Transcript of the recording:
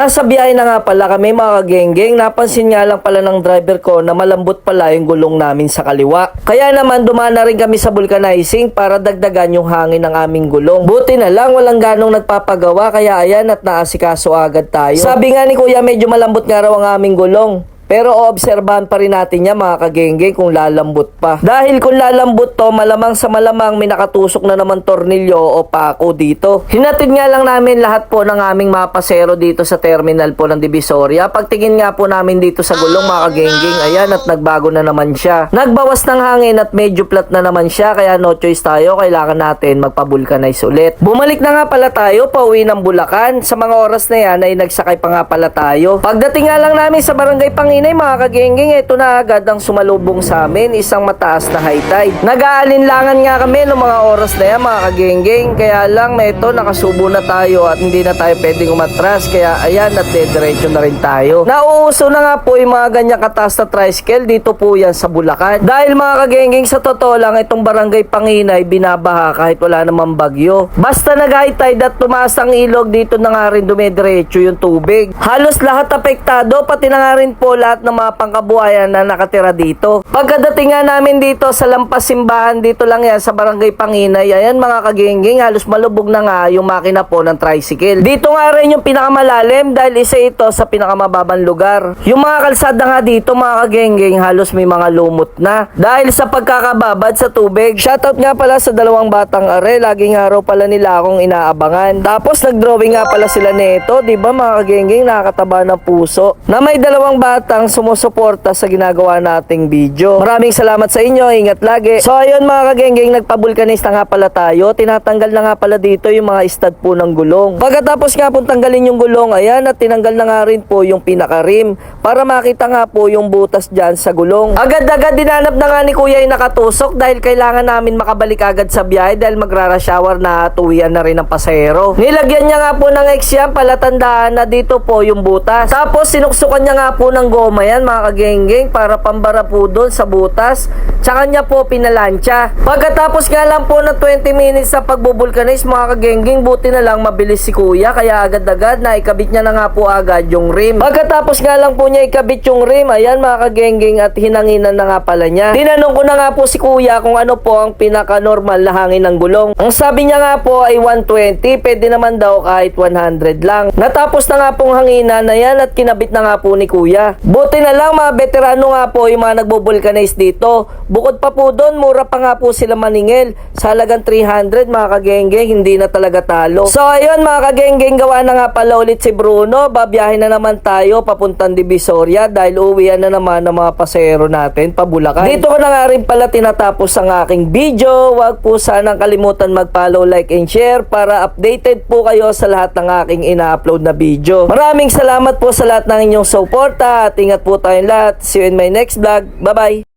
Nasa biyahe na nga pala kami mga kagenggeng, napansin nga lang pala ng driver ko na malambot pala yung gulong namin sa kaliwa. Kaya naman dumaan na rin kami sa vulcanizing para dagdagan yung hangin ng aming gulong. Buti na lang walang ganong nagpapagawa kaya ayan at naasikaso agad tayo. Sabi nga ni kuya medyo malambot nga raw ang aming gulong. Pero oobserbahan pa rin natin yan mga kagenggeng kung lalambot pa. Dahil kung lalambot to, malamang sa malamang may nakatusok na naman tornilyo o pako dito. Hinatid nga lang namin lahat po ng aming mga pasero dito sa terminal po ng Divisoria. Pagtingin nga po namin dito sa gulong mga kagenggeng, ayan at nagbago na naman siya. Nagbawas ng hangin at medyo flat na naman siya kaya no choice tayo, kailangan natin magpabulkanize ulit. Bumalik na nga pala tayo, pauwi ng Bulacan. Sa mga oras na yan ay nagsakay pa nga pala tayo. Pagdating nga lang namin sa barangay Panginay mga kagenggeng, ito na agad ang sumalubong sa amin, isang mataas na high tide. Nag-aalinlangan nga kami noong mga oras na yan mga kagenggeng, kaya lang na ito nakasubo na tayo at hindi na tayo pwedeng umatras, kaya ayan at dediretso na rin tayo. Nauuso na nga po yung mga ganyang kataas na tricycle dito po yan sa Bulacan. Dahil mga kagenggeng sa totoo lang itong barangay Panginay binabaha kahit wala namang bagyo. Basta nag-high tide at tumaas ang ilog dito na nga rin dumidiretso yung tubig. Halos lahat apektado pati na nga rin po lahat ng mga pangkabuhayan na nakatira dito. Pagkadating nga namin dito sa lampas simbahan dito lang yan sa barangay Panginay, ayan mga kagenggeng halos malubog na nga yung makina po ng tricycle. Dito nga rin yung pinakamalalim dahil isa ito sa pinakamababang lugar. Yung mga kalsada nga dito mga kagenggeng halos may mga lumot na dahil sa pagkakababad sa tubig. Shoutout nga pala sa dalawang batang are, laging araw pala nila akong inaabangan. Tapos nagdrawing nga pala sila nito, di ba mga kagenggeng nakakataba ng puso na may dalawang batang sumusuporta sa ginagawa nating video. Maraming salamat sa inyo, ingat lagi. So ayun mga kagenggeng, nagpabulkanista nga pala tayo. Tinatanggal na nga pala dito yung mga stud po ng gulong. Pagkatapos nga pong tanggalin yung gulong, ayan at tinanggal na nga rin po yung pinaka-rim para makita nga po yung butas dyan sa gulong. Agad-agad dinanap na nga ni kuya yung nakatusok dahil kailangan namin makabalik agad sa biyahe dahil magrara shower na tuwian na rin ng pasahero. Nilagyan niya nga po ng X yan palatandaan na dito po yung butas. Tapos sinuksukan niya nga po ng goma yan mga kagenggeng para pambara po doon sa butas. Tsaka niya po pinalansya. Pagkatapos nga lang po ng 20 minutes sa pagbubulkanize mga kagenggeng buti na lang mabilis si kuya kaya agad-agad na ikabit niya na nga po agad yung rim. Pagkatapos nga lang po niya ikabit yung rim ayan mga kagenggeng at hinanginan na nga pala niya. Tinanong ko na nga po si kuya kung ano po ang pinaka-normal na hangin ng gulong. Ang sabi niya nga po ay 120 pwede naman daw kahit 100 lang. Natapos na nga pong hanginan na yan at kinabit na nga po ni kuya. Buti na lang mga veterano nga po yung mga nagbubulkanize dito. Bukod pa po doon, mura pa nga po sila maningil. Sa halagang 300 mga kagenggeng, hindi na talaga talo. So ayun mga kagenggeng, gawa na nga pala ulit si Bruno. Babiyahin na naman tayo papuntang Divisoria dahil uwian na naman ng mga pasero natin pabulakan. Dito ko na nga rin pala tinatapos ang aking video. Huwag po sanang kalimutan mag-follow, like, and share para updated po kayo sa lahat ng aking ina-upload na video. Maraming salamat po sa lahat ng inyong suporta at ingat po tayong lahat. See you in my next vlog. Bye-bye!